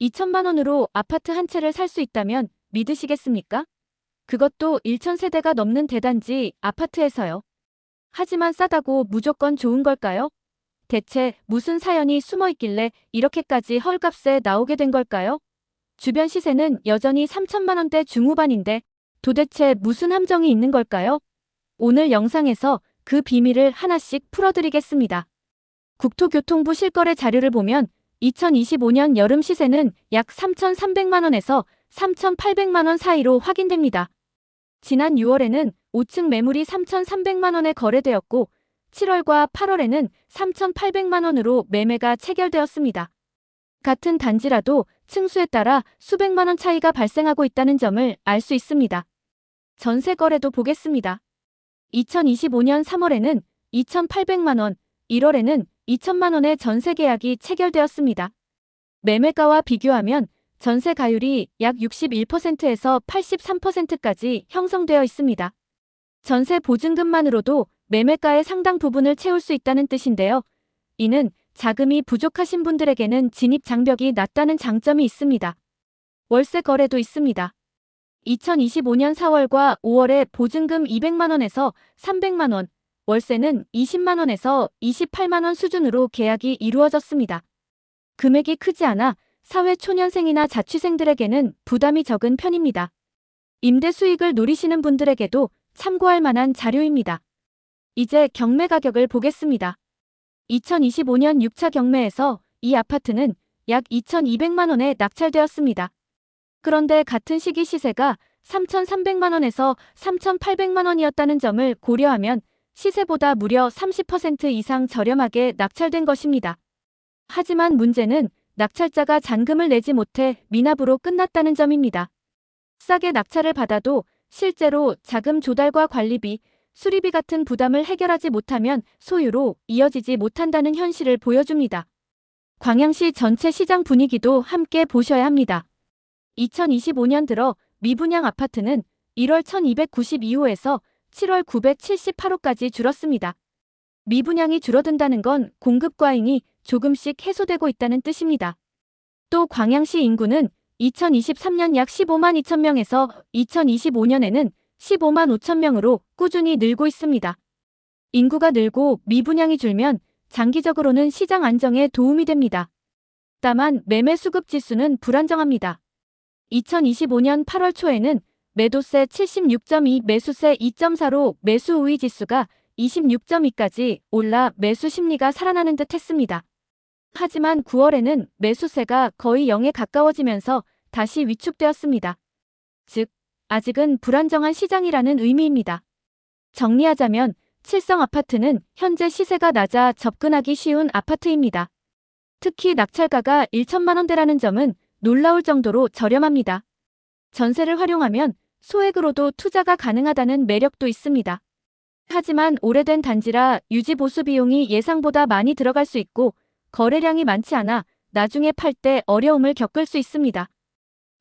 2천만 원으로 아파트 한 채를 살 수 있다면 믿으시겠습니까? 그것도 1천 세대가 넘는 대단지 아파트에서요. 하지만 싸다고 무조건 좋은 걸까요? 대체 무슨 사연이 숨어 있길래 이렇게까지 헐값에 나오게 된 걸까요? 주변 시세는 여전히 3천만 원대 중후반인데 도대체 무슨 함정이 있는 걸까요? 오늘 영상에서 그 비밀을 하나씩 풀어드리겠습니다. 국토교통부 실거래 자료를 보면 2025년 여름 시세는 약 3,300만 원에서 3,800만 원 사이로 확인됩니다. 지난 6월에는 5층 매물이 3,300만 원에 거래되었고 7월과 8월에는 3,800만 원으로 매매가 체결되었습니다. 같은 단지라도 층수에 따라 수백만 원 차이가 발생하고 있다는 점을 알 수 있습니다. 전세 거래도 보겠습니다. 2025년 3월에는 2,800만 원, 1월에는 2천만 원의 전세 계약이 체결되었습니다. 매매가와 비교하면 전세 가율이 약 61%에서 83%까지 형성되어 있습니다. 전세 보증금만으로도 매매가의 상당 부분을 채울 수 있다는 뜻인데요. 이는 자금이 부족하신 분들에게는 진입 장벽이 낮다는 장점이 있습니다. 월세 거래도 있습니다. 2025년 4월과 5월에 보증금 200만 원에서 300만 원, 월세는 20만 원에서 28만 원 수준으로 계약이 이루어졌습니다. 금액이 크지 않아 사회 초년생이나 자취생들에게는 부담이 적은 편입니다. 임대 수익을 노리시는 분들에게도 참고할 만한 자료입니다. 이제 경매 가격을 보겠습니다. 2025년 6차 경매에서 이 아파트는 약 2,200만 원에 낙찰되었습니다. 그런데 같은 시기 시세가 3,300만 원에서 3,800만 원이었다는 점을 고려하면 시세보다 무려 30% 이상 저렴하게 낙찰된 것입니다. 하지만 문제는 낙찰자가 잔금을 내지 못해 미납으로 끝났다는 점입니다. 싸게 낙찰을 받아도 실제로 자금 조달과 관리비, 수리비 같은 부담을 해결하지 못하면 소유로 이어지지 못한다는 현실을 보여줍니다. 광양시 전체 시장 분위기도 함께 보셔야 합니다. 2025년 들어 미분양 아파트는 1월 1292호에서 7월 978호까지 줄었습니다. 미분양이 줄어든다는 건 공급 과잉이 조금씩 해소되고 있다는 뜻입니다. 또 광양시 인구는 2023년 약 15만 2천 명에서 2025년에는 15만 5천 명으로 꾸준히 늘고 있습니다. 인구가 늘고 미분양이 줄면 장기적으로는 시장 안정에 도움이 됩니다. 다만 매매 수급 지수는 불안정합니다. 2025년 8월 초에는 매도세 76.2, 매수세 2.4로 매수 우위 지수가 26.2까지 올라 매수 심리가 살아나는 듯 했습니다. 하지만 9월에는 매수세가 거의 0에 가까워지면서 다시 위축되었습니다. 즉, 아직은 불안정한 시장이라는 의미입니다. 정리하자면 칠성 아파트는 현재 시세가 낮아 접근하기 쉬운 아파트입니다. 특히 낙찰가가 1천만 원대라는 점은 놀라울 정도로 저렴합니다. 전세를 활용하면 소액으로도 투자가 가능하다는 매력도 있습니다. 하지만 오래된 단지라 유지 보수 비용이 예상보다 많이 들어갈 수 있고 거래량이 많지 않아 나중에 팔 때 어려움을 겪을 수 있습니다.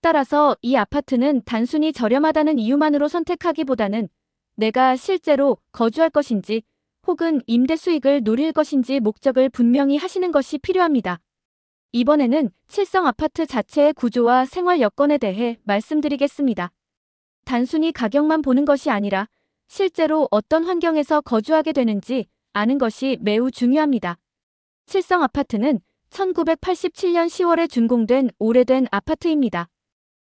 따라서 이 아파트는 단순히 저렴하다는 이유만으로 선택하기보다는 내가 실제로 거주할 것인지 혹은 임대 수익을 노릴 것인지 목적을 분명히 하시는 것이 필요합니다. 이번에는 칠성 아파트 자체의 구조와 생활 여건에 대해 말씀드리겠습니다. 단순히 가격만 보는 것이 아니라 실제로 어떤 환경에서 거주하게 되는지 아는 것이 매우 중요합니다. 칠성 아파트는 1987년 10월에 준공된 오래된 아파트입니다.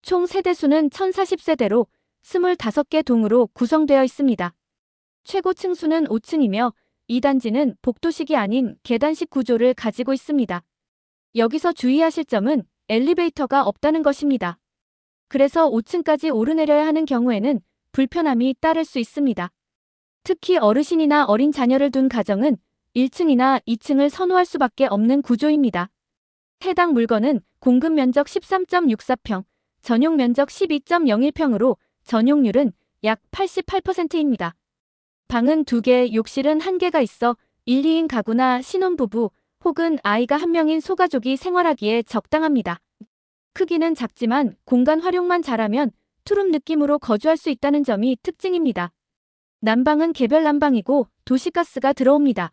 총 세대수는 1040세대로 25개 동으로 구성되어 있습니다. 최고 층 수는 5층이며 이 단지는 복도식이 아닌 계단식 구조를 가지고 있습니다. 여기서 주의하실 점은 엘리베이터가 없다는 것입니다. 그래서 5층까지 오르내려야 하는 경우에는 불편함이 따를 수 있습니다. 특히 어르신이나 어린 자녀를 둔 가정은 1층이나 2층을 선호할 수밖에 없는 구조입니다. 해당 물건은 공급 면적 13.64평, 전용 면적 12.01평으로 전용률은 약 88%입니다. 방은 2개, 욕실은 1개가 있어 1, 2인 가구나 신혼부부 혹은 아이가 한 명인 소가족이 생활하기에 적당합니다. 크기는 작지만 공간 활용만 잘하면 투룸 느낌으로 거주할 수 있다는 점이 특징입니다. 난방은 개별 난방이고 도시가스가 들어옵니다.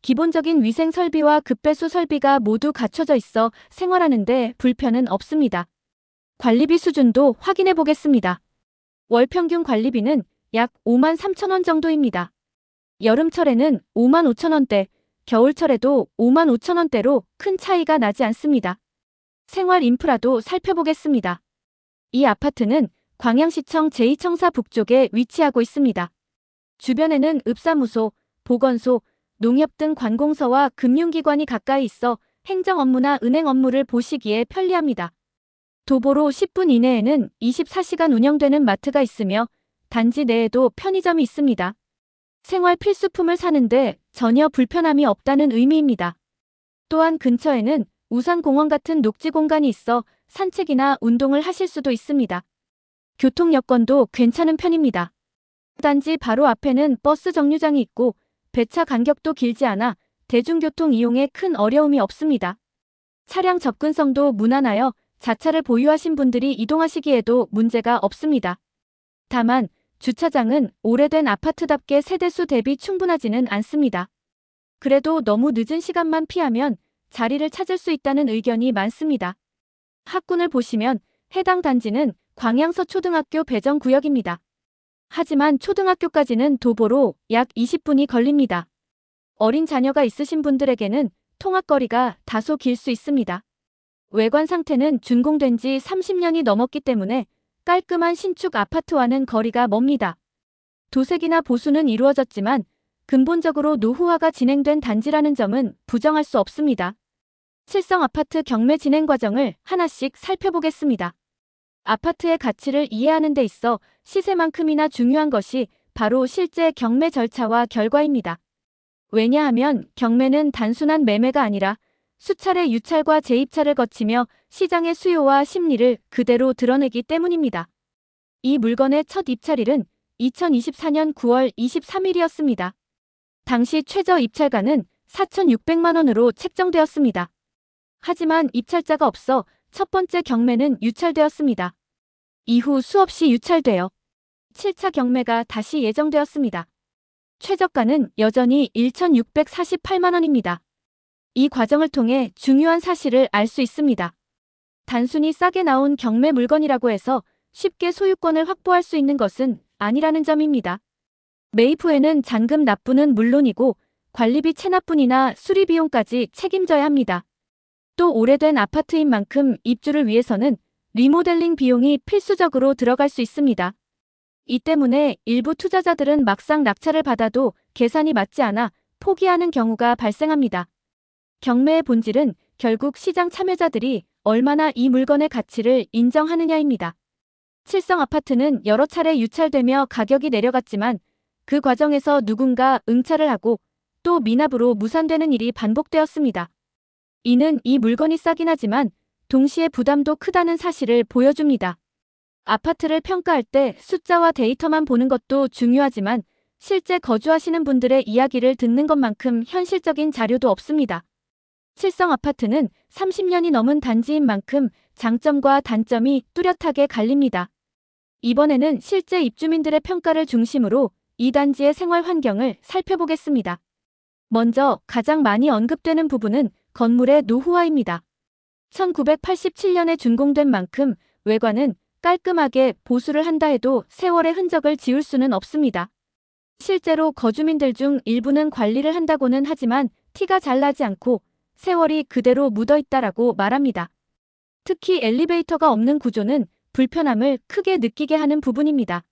기본적인 위생 설비와 급배수 설비가 모두 갖춰져 있어 생활하는데 불편은 없습니다. 관리비 수준도 확인해 보겠습니다. 월 평균 관리비는 약 5만 3천 원 정도입니다. 여름철에는 5만 5천 원대, 겨울철에도 5만 5천 원대로 큰 차이가 나지 않습니다. 생활 인프라도 살펴보겠습니다. 이 아파트는 광양시청 제2청사 북쪽에 위치하고 있습니다. 주변에는 읍사무소, 보건소, 농협 등 관공서와 금융기관이 가까이 있어 행정 업무나 은행 업무를 보시기에 편리합니다. 도보로 10분 이내에는 24시간 운영되는 마트가 있으며 단지 내에도 편의점이 있습니다. 생활 필수품을 사는데 전혀 불편함이 없다는 의미입니다. 또한 근처에는 우산공원 같은 녹지 공간이 있어 산책이나 운동을 하실 수도 있습니다. 교통 여건도 괜찮은 편입니다. 단지 바로 앞에는 버스 정류장이 있고 배차 간격도 길지 않아 대중교통 이용에 큰 어려움이 없습니다. 차량 접근성도 무난하여 자차를 보유하신 분들이 이동하시기에도 문제가 없습니다. 다만 주차장은 오래된 아파트답게 세대수 대비 충분하지는 않습니다. 그래도 너무 늦은 시간만 피하면 자리를 찾을 수 있다는 의견이 많습니다. 학군을 보시면 해당 단지는 광양서 초등학교 배정 구역입니다. 하지만 초등학교까지는 도보로 약 20분이 걸립니다. 어린 자녀가 있으신 분들에게는 통학거리가 다소 길 수 있습니다. 외관 상태는 준공된 지 30년이 넘었기 때문에 깔끔한 신축 아파트와는 거리가 멉니다. 도색이나 보수는 이루어졌지만 근본적으로 노후화가 진행된 단지라는 점은 부정할 수 없습니다. 칠성 아파트 경매 진행 과정을 하나씩 살펴보겠습니다. 아파트의 가치를 이해하는 데 있어 시세만큼이나 중요한 것이 바로 실제 경매 절차와 결과입니다. 왜냐하면 경매는 단순한 매매가 아니라 수차례 유찰과 재입찰을 거치며 시장의 수요와 심리를 그대로 드러내기 때문입니다. 이 물건의 첫 입찰일은 2024년 9월 23일이었습니다. 당시 최저 입찰가는 4,600만 원으로 책정되었습니다. 하지만 입찰자가 없어 첫 번째 경매는 유찰되었습니다. 이후 수없이 유찰되어 7차 경매가 다시 예정되었습니다. 최저가는 여전히 1,648만 원입니다. 이 과정을 통해 중요한 사실을 알 수 있습니다. 단순히 싸게 나온 경매 물건이라고 해서 쉽게 소유권을 확보할 수 있는 것은 아니라는 점입니다. 후에는 잔금 납부는 물론이고 관리비 체납분이나 수리 비용까지 책임져야 합니다. 또 오래된 아파트인 만큼 입주를 위해서는 리모델링 비용이 필수적으로 들어갈 수 있습니다. 이 때문에 일부 투자자들은 막상 낙찰을 받아도 계산이 맞지 않아 포기하는 경우가 발생합니다. 경매의 본질은 결국 시장 참여자들이 얼마나 이 물건의 가치를 인정하느냐입니다. 칠성 아파트는 여러 차례 유찰되며 가격이 내려갔지만 그 과정에서 누군가 응찰을 하고 또 미납으로 무산되는 일이 반복되었습니다. 이는 이 물건이 싸긴 하지만 동시에 부담도 크다는 사실을 보여줍니다. 아파트를 평가할 때 숫자와 데이터만 보는 것도 중요하지만 실제 거주하시는 분들의 이야기를 듣는 것만큼 현실적인 자료도 없습니다. 칠성 아파트는 30년이 넘은 단지인 만큼 장점과 단점이 뚜렷하게 갈립니다. 이번에는 실제 입주민들의 평가를 중심으로 이 단지의 생활 환경을 살펴보겠습니다. 먼저 가장 많이 언급되는 부분은 건물의 노후화입니다. 1987년에 준공된 만큼 외관은 깔끔하게 보수를 한다 해도 세월의 흔적을 지울 수는 없습니다. 실제로 거주민들 중 일부는 관리를 한다고는 하지만 티가 잘 나지 않고 세월이 그대로 묻어 있다라고 말합니다. 특히 엘리베이터가 없는 구조는 불편함을 크게 느끼게 하는 부분입니다.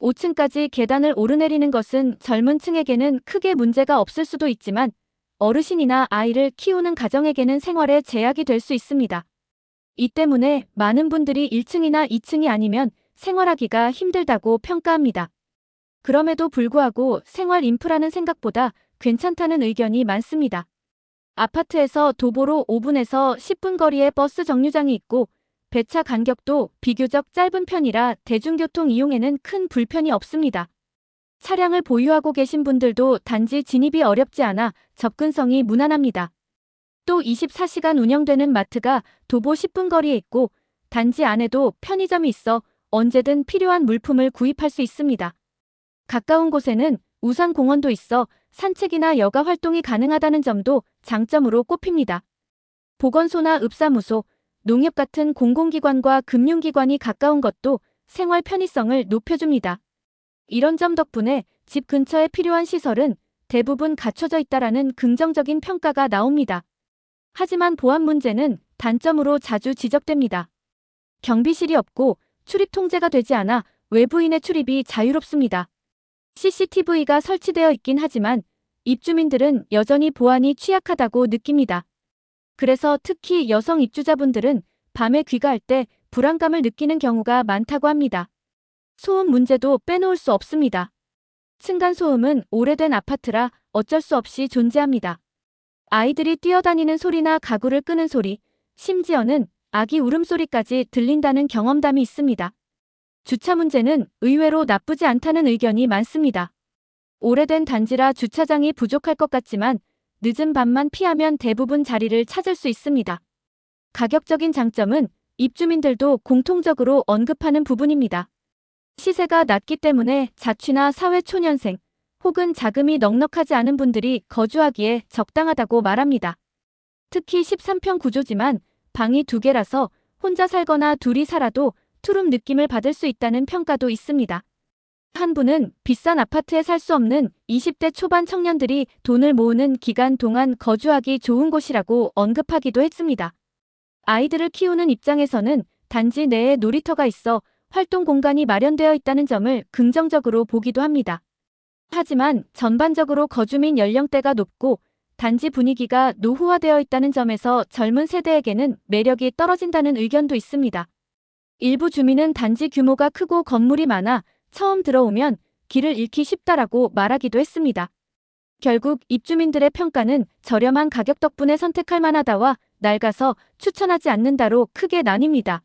5층까지 계단을 오르내리는 것은 젊은 층에게는 크게 문제가 없을 수도 있지만 어르신이나 아이를 키우는 가정에게는 생활에 제약이 될 수 있습니다. 이 때문에 많은 분들이 1층이나 2층이 아니면 생활하기가 힘들다고 평가합니다. 그럼에도 불구하고 생활 인프라는 생각보다 괜찮다는 의견이 많습니다. 아파트에서 도보로 5분에서 10분 거리에 버스 정류장이 있고 배차 간격도 비교적 짧은 편이라 대중교통 이용에는 큰 불편이 없습니다. 차량을 보유하고 계신 분들도 단지 진입이 어렵지 않아 접근성이 무난합니다. 또 24시간 운영되는 마트가 도보 10분 거리에 있고 단지 안에도 편의점이 있어 언제든 필요한 물품을 구입할 수 있습니다. 가까운 곳에는 우산 공원도 있어 산책이나 여가 활동이 가능하다는 점도 장점으로 꼽힙니다. 보건소나 읍사무소, 농협 같은 공공기관과 금융기관이 가까운 것도 생활 편의성을 높여줍니다. 이런 점 덕분에 집 근처에 필요한 시설은 대부분 갖춰져 있다라는 긍정적인 평가가 나옵니다. 하지만 보안 문제는 단점으로 자주 지적됩니다. 경비실이 없고 출입 통제가 되지 않아 외부인의 출입이 자유롭습니다. CCTV가 설치되어 있긴 하지만 입주민들은 여전히 보안이 취약하다고 느낍니다. 그래서 특히 여성 입주자분들은 밤에 귀가할 때 불안감을 느끼는 경우가 많다고 합니다. 소음 문제도 빼놓을 수 없습니다. 층간소음은 오래된 아파트라 어쩔 수 없이 존재합니다. 아이들이 뛰어다니는 소리나 가구를 끄는 소리, 심지어는 아기 울음소리까지 들린다는 경험담이 있습니다. 주차 문제는 의외로 나쁘지 않다는 의견이 많습니다. 오래된 단지라 주차장이 부족할 것 같지만 늦은 밤만 피하면 대부분 자리를 찾을 수 있습니다. 가격적인 장점은 입주민들도 공통적으로 언급하는 부분입니다. 시세가 낮기 때문에 자취나 사회초년생 혹은 자금이 넉넉하지 않은 분들이 거주하기에 적당하다고 말합니다. 특히 13평 구조지만 방이 두 개라서 혼자 살거나 둘이 살아도 투룸 느낌을 받을 수 있다는 평가도 있습니다. 한 분은 비싼 아파트에 살 수 없는 20대 초반 청년들이 돈을 모으는 기간 동안 거주하기 좋은 곳이라고 언급하기도 했습니다. 아이들을 키우는 입장에서는 단지 내에 놀이터가 있어 활동 공간이 마련되어 있다는 점을 긍정적으로 보기도 합니다. 하지만 전반적으로 거주민 연령대가 높고 단지 분위기가 노후화되어 있다는 점에서 젊은 세대에게는 매력이 떨어진다는 의견도 있습니다. 일부 주민은 단지 규모가 크고 건물이 많아 처음 들어오면 길을 잃기 쉽다라고 말하기도 했습니다. 결국 입주민들의 평가는 저렴한 가격 덕분에 선택할 만하다와 낡아서 추천하지 않는다로 크게 나뉩니다.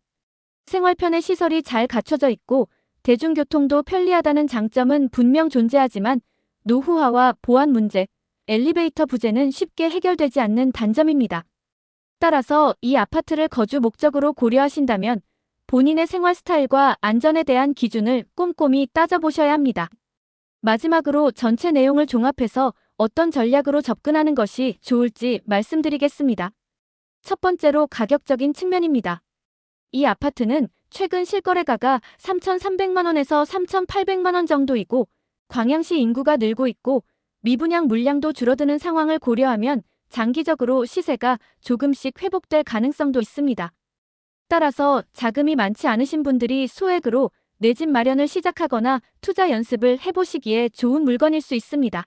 생활편의 시설이 잘 갖춰져 있고 대중교통도 편리하다는 장점은 분명 존재하지만 노후화와 보안 문제, 엘리베이터 부재는 쉽게 해결되지 않는 단점입니다. 따라서 이 아파트를 거주 목적으로 고려하신다면 본인의 생활 스타일과 안전에 대한 기준을 꼼꼼히 따져보셔야 합니다. 마지막으로 전체 내용을 종합해서 어떤 전략으로 접근하는 것이 좋을지 말씀드리겠습니다. 첫 번째로 가격적인 측면입니다. 이 아파트는 최근 실거래가가 3,300만원에서 3,800만원 정도이고 광양시 인구가 늘고 있고 미분양 물량도 줄어드는 상황을 고려하면 장기적으로 시세가 조금씩 회복될 가능성도 있습니다. 따라서 자금이 많지 않으신 분들이 소액으로 내 집 마련을 시작하거나 투자 연습을 해보시기에 좋은 물건일 수 있습니다.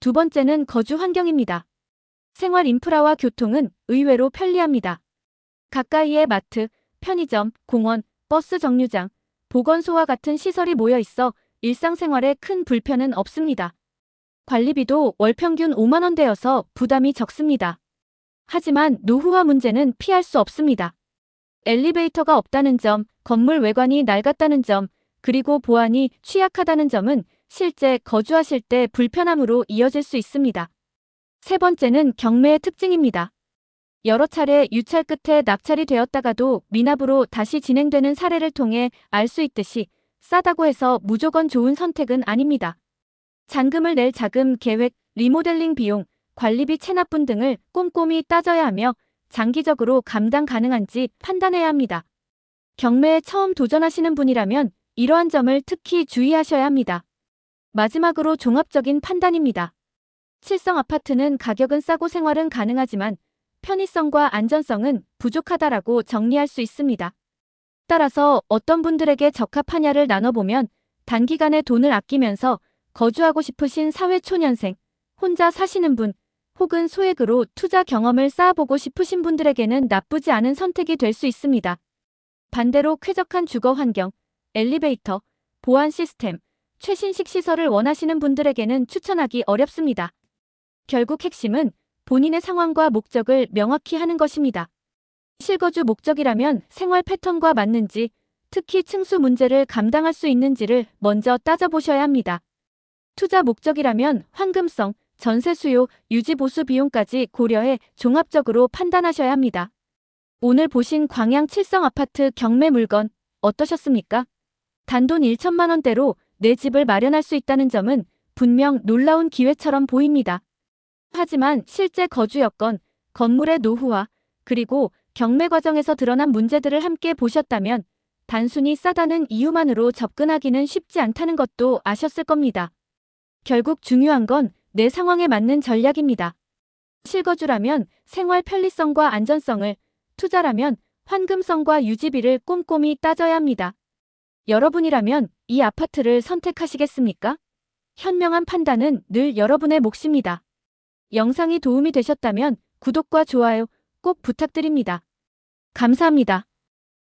두 번째는 거주 환경입니다. 생활 인프라와 교통은 의외로 편리합니다. 가까이에 마트, 편의점, 공원, 버스 정류장, 보건소와 같은 시설이 모여 있어 일상생활에 큰 불편은 없습니다. 관리비도 월 평균 5만원대여서 부담이 적습니다. 하지만 노후화 문제는 피할 수 없습니다. 엘리베이터가 없다는 점, 건물 외관이 낡았다는 점, 그리고 보안이 취약하다는 점은 실제 거주하실 때 불편함으로 이어질 수 있습니다. 세 번째는 경매의 특징입니다. 여러 차례 유찰 끝에 낙찰이 되었다가도 미납으로 다시 진행되는 사례를 통해 알 수 있듯이 싸다고 해서 무조건 좋은 선택은 아닙니다. 잔금을 낼 자금 계획, 리모델링 비용, 관리비 체납분 등을 꼼꼼히 따져야 하며 장기적으로 감당 가능한지 판단해야 합니다. 경매에 처음 도전하시는 분이라면 이러한 점을 특히 주의하셔야 합니다. 마지막으로 종합적인 판단입니다. 칠성 아파트는 가격은 싸고 생활은 가능하지만 편의성과 안전성은 부족하다라고 정리할 수 있습니다. 따라서 어떤 분들에게 적합하냐를 나눠보면 단기간에 돈을 아끼면서 거주하고 싶으신 사회초년생, 혼자 사시는 분, 혹은 소액으로 투자 경험을 쌓아보고 싶으신 분들에게는 나쁘지 않은 선택이 될 수 있습니다. 반대로 쾌적한 주거 환경, 엘리베이터, 보안 시스템, 최신식 시설을 원하시는 분들에게는 추천하기 어렵습니다. 결국 핵심은 본인의 상황과 목적을 명확히 하는 것입니다. 실거주 목적이라면 생활 패턴과 맞는지, 특히 층수 문제를 감당할 수 있는지를 먼저 따져보셔야 합니다. 투자 목적이라면 황금성, 전세 수요, 유지 보수 비용까지 고려해 종합적으로 판단하셔야 합니다. 오늘 보신 광양 칠성 아파트 경매 물건 어떠셨습니까? 단돈 1천만 원대로 내 집을 마련할 수 있다는 점은 분명 놀라운 기회처럼 보입니다. 하지만 실제 거주 여건, 건물의 노후화, 그리고 경매 과정에서 드러난 문제들을 함께 보셨다면 단순히 싸다는 이유만으로 접근하기는 쉽지 않다는 것도 아셨을 겁니다. 결국 중요한 건 내 상황에 맞는 전략입니다. 실거주라면 생활 편리성과 안전성을, 투자라면 환금성과 유지비를 꼼꼼히 따져야 합니다. 여러분이라면 이 아파트를 선택하시겠습니까? 현명한 판단은 늘 여러분의 몫입니다. 영상이 도움이 되셨다면 구독과 좋아요 꼭 부탁드립니다. 감사합니다.